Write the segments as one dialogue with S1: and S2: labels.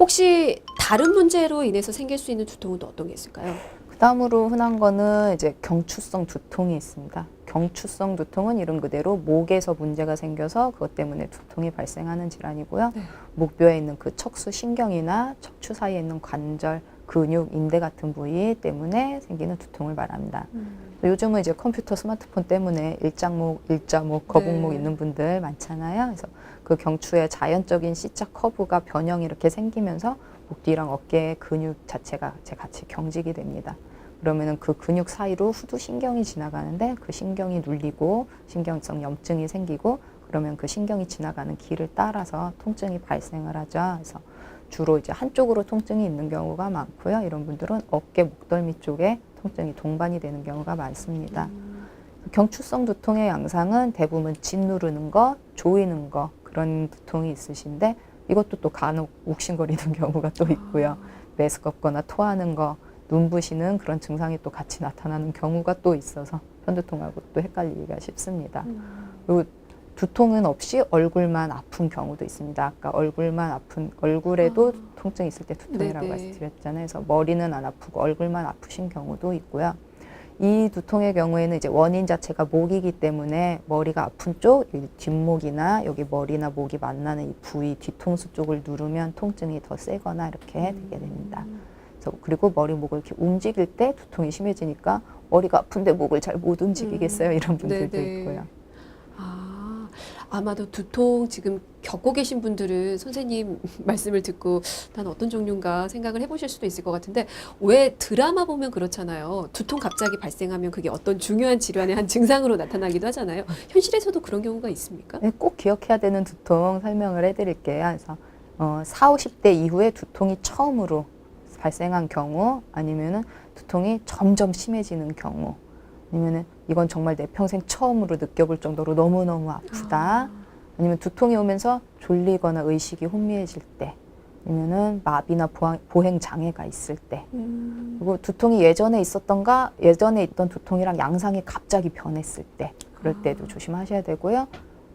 S1: 혹시 다른 문제로 인해서 생길 수 있는 두통은 또 어떤 게 있을까요?
S2: 그다음으로 흔한 거는 이제 경추성 두통이 있습니다. 경추성 두통은 이름 그대로 목에서 문제가 생겨서 그것 때문에 두통이 발생하는 질환이고요.
S1: 네.
S2: 목뼈에 있는 그 척수 신경이나 척추 사이에 있는 관절, 근육, 인대 같은 부위 때문에 생기는 두통을 말합니다. 요즘은 이제 컴퓨터, 스마트폰 때문에 일장목, 일자목, 거북목
S1: 네.
S2: 있는 분들 많잖아요. 그래서 그 경추의 자연적인 C자 커브가 변형이 이렇게 생기면서 목 뒤랑 어깨의 근육 자체가 같이 경직이 됩니다. 그러면은 그 근육 사이로 후두 신경이 지나가는데 그 신경이 눌리고 신경성 염증이 생기고 그러면 그 신경이 지나가는 길을 따라서 통증이 발생을 하죠. 그래서 주로 이제 한쪽으로 통증이 있는 경우가 많고요. 이런 분들은 어깨 목덜미 쪽에 통증이 동반이 되는 경우가 많습니다. 경추성 두통의 양상은 대부분 짓누르는 거, 조이는 거 그런 두통이 있으신데 이것도 또 간혹 욱신거리는 경우가 또 있고요. 메스껍거나 토하는 거, 눈부시는 그런 증상이 또 같이 나타나는 경우가 또 있어서 편두통하고 또 헷갈리기가 쉽습니다. 그리고 두통은 없이 얼굴만 아픈 경우도 있습니다. 아까 얼굴만 아픈 얼굴에도 통증이 있을 때 두통이라고
S1: 네네.
S2: 말씀드렸잖아요. 그래서 머리는 안 아프고 얼굴만 아프신 경우도 있고요. 이 두통의 경우에는 이제 원인 자체가 목이기 때문에 머리가 아픈 쪽, 이 뒷목이나 여기 머리나 목이 만나는 이 부위 뒤통수 쪽을 누르면 통증이 더 세거나 이렇게 되게 됩니다. 그래서 그리고 머리 목을 이렇게 움직일 때 두통이 심해지니까 머리가 아픈데 목을 잘 못 움직이겠어요 이런 분들도
S1: 네네.
S2: 있고요.
S1: 아, 아마도 두통 지금 겪고 계신 분들은 선생님 말씀을 듣고 난 어떤 종류인가 생각을 해보실 수도 있을 것 같은데 왜 드라마 보면 그렇잖아요. 두통 갑자기 발생하면 그게 어떤 중요한 질환의 한 증상으로 나타나기도 하잖아요. 현실에서도 그런 경우가 있습니까?
S2: 네, 꼭 기억해야 되는 두통 설명을 해드릴게요. 그래서 어, 4, 50대 이후에 두통이 처음으로 발생한 경우 아니면은 두통이 점점 심해지는 경우 아니면은 이건 정말 내 평생 처음으로 느껴볼 정도로 너무너무 아프다. 아니면 두통이 오면서 졸리거나 의식이 혼미해질 때 아니면은 마비나 보행, 장애가 있을 때
S1: 음,
S2: 그리고 두통이 예전에 있었던가 예전에 있던 두통이랑 양상이 갑자기 변했을 때 그럴 때도 조심하셔야 되고요.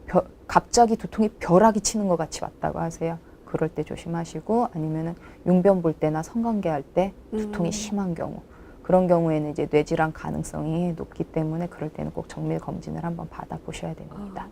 S2: 벼- 갑자기 두통이 벼락이 치는 것 같이 왔다고 하세요. 그럴 때 조심하시고 아니면은 용변 볼 때나 성관계 할 때 두통이
S1: 음.
S2: 심한 경우 그런 경우에는 이제 뇌질환 가능성이 높기 때문에 그럴 때는 꼭 정밀 검진을 한번 받아보셔야 됩니다.